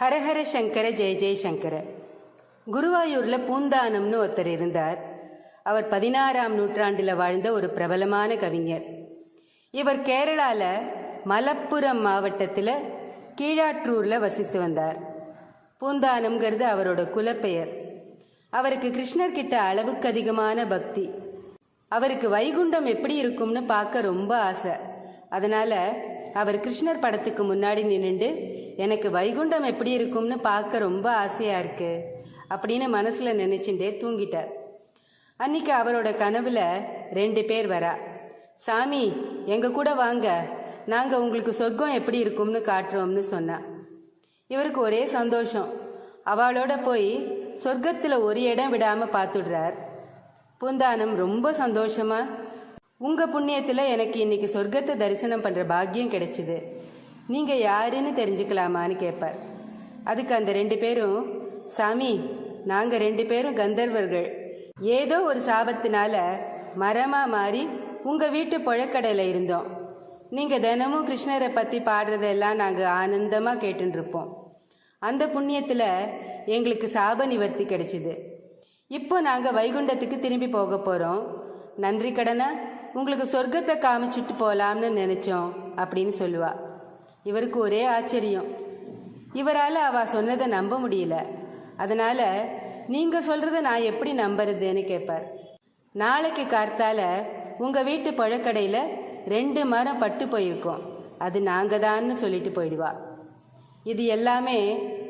ஹரஹர சங்கர ஜெய ஜெயசங்கர குருவாயூரில் பூந்தானம்னு ஒருத்தர் இருந்தார். அவர் பதினாறாம் நூற்றாண்டில் வாழ்ந்த ஒரு பிரபலமான கவிஞர். இவர் கேரளால மலப்புரம் மாவட்டத்தில் கீழாற்றூரில் வசித்து வந்தார். பூந்தானம்ங்கிறது அவரோட குலப்பெயர். அவருக்கு கிருஷ்ணர் கிட்ட அளவுக்கு அதிகமான பக்தி. அவருக்கு வைகுண்டம் எப்படி இருக்கும்னு பார்க்க ரொம்ப ஆசை. அதனால அவர் கிருஷ்ணர் படத்துக்கு முன்னாடி நின்று எனக்கு வைகுண்டம் எப்படி இருக்கும்னு பார்க்க ரொம்ப ஆசையாக இருக்கு அப்படின்னு மனசில் நினைச்சுட்டே தூங்கிட்டார். அன்னைக்கு அவரோட கனவுல ரெண்டு பேர் வரா. சாமி எங்க கூட வாங்க. நாங்கள் உங்களுக்கு சொர்க்கம் எப்படி இருக்கும்னு காட்டுறோம்னு சொன்னான் இவருக்கு ஒரே சந்தோஷம். அவளோட போய் சொர்க்கத்தில் ஒரு இடம் விடாமல் பார்த்துடுறார் பூந்தானம் ரொம்ப சந்தோஷமா உங்க புண்ணியத்துல எனக்கு இன்னைக்கு சொர்க்கத்தை தரிசனம் பண்ற பாக்கியம் கிடைச்சிது. நீங்க யாருன்னு தெரிஞ்சுக்கலாமான்னு கேட்பார் அதுக்கு அந்த ரெண்டு பேரும் சாமி நாங்க ரெண்டு பேரும் கந்தர்வர்கள். ஏதோ ஒரு சாபத்தினால மரமா மாறி உங்க வீட்டு புழக்கடையில இருந்தோம். நீங்க தினமும் கிருஷ்ணரை பத்தி பாடுறதெல்லாம் நாங்க ஆனந்தமா கேட்டுருப்போம் இருப்போம் அந்த புண்ணியத்துல எங்களுக்கு சாப நிவர்த்தி கிடைச்சிது. இப்போ நாங்க வைகுண்டத்துக்கு திரும்பி போக போறோம். நன்றி கடனா? உங்களுக்கு சொர்க்கத்தை காமிச்சிட்டு போகலாம்னு நினைச்சோம் அப்படின்னு சொல்லுவா. இவருக்கு ஒரே ஆச்சரியம். இவரால் அவ சொன்னதை நம்ப முடியல. அதனால் நீங்கள் சொல்கிறத நான் எப்படி நம்புறதுன்னு கேட்பார் நாளைக்கு கார்த்தால உங்கள் வீட்டு பழக்கடையில் ரெண்டு மரம் பட்டு போயிருக்கோம். அது நாங்கள் தான்னு சொல்லிட்டு போயிடுவா. இது எல்லாமே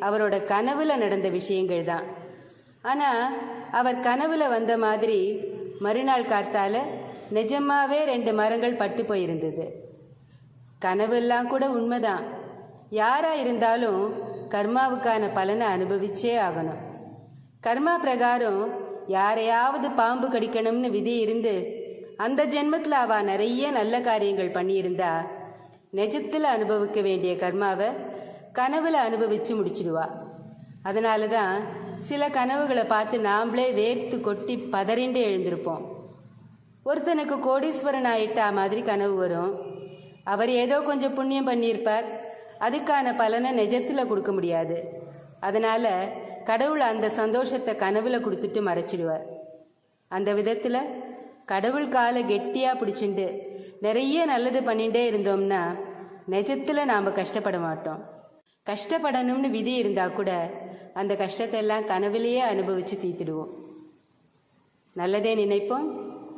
அவரோட கனவுல நடந்த விஷயங்கள் தான். ஆனால் அவர் கனவுல வந்த மாதிரி மறுநாள் கார்த்தால நிஜமாவே ரெண்டு மரங்கள் பட்டு போயிருந்தது. கனவெல்லாம் கூட உண்மைதான். யாரா இருந்தாலும் கர்மாவுக்கான பலனை அனுபவிச்சே ஆகணும். கர்மா பிரகாரம் யாரையாவது பாம்பு கடிக்கணும்னு விதி இருந்து அந்த ஜென்மத்தில் அவ நிறைய நல்ல காரியங்கள் பண்ணியிருந்தா நிஜத்தில் அனுபவிக்க வேண்டிய கர்மாவை கனவுல அனுபவிச்சு முடிச்சிடுவா அதனால தான் சில கனவுகளை பார்த்து நாம்ளே வேர்த்து கொட்டி பதறிண்டு எழுந்திருப்போம். ஒருத்தனுக்கு கோடீஸ்வரன் ஆயிட்டா மாதிரி கனவு வரும். அவர் ஏதோ கொஞ்சம் புண்ணியம் பண்ணியிருப்பார். அதுக்கான பலனை நிஜத்தில் கொடுக்க முடியாது. அதனால கடவுள் அந்த சந்தோஷத்தை கனவுல கொடுத்துட்டு மறைச்சிடுவார். அந்த விதத்தில் கடவுள் காலை கெட்டியாக பிடிச்சிண்டு நிறைய நல்லது பண்ணிகிட்டே இருந்தோம்னா நிஜத்தில் நாம் கஷ்டப்பட மாட்டோம். கஷ்டப்படணும்னு விதி இருந்தால் கூட அந்த கஷ்டத்தை எல்லாம் கனவுலேயே அனுபவித்து தீர்த்திடுவோம். நல்லதே நினைப்போம்.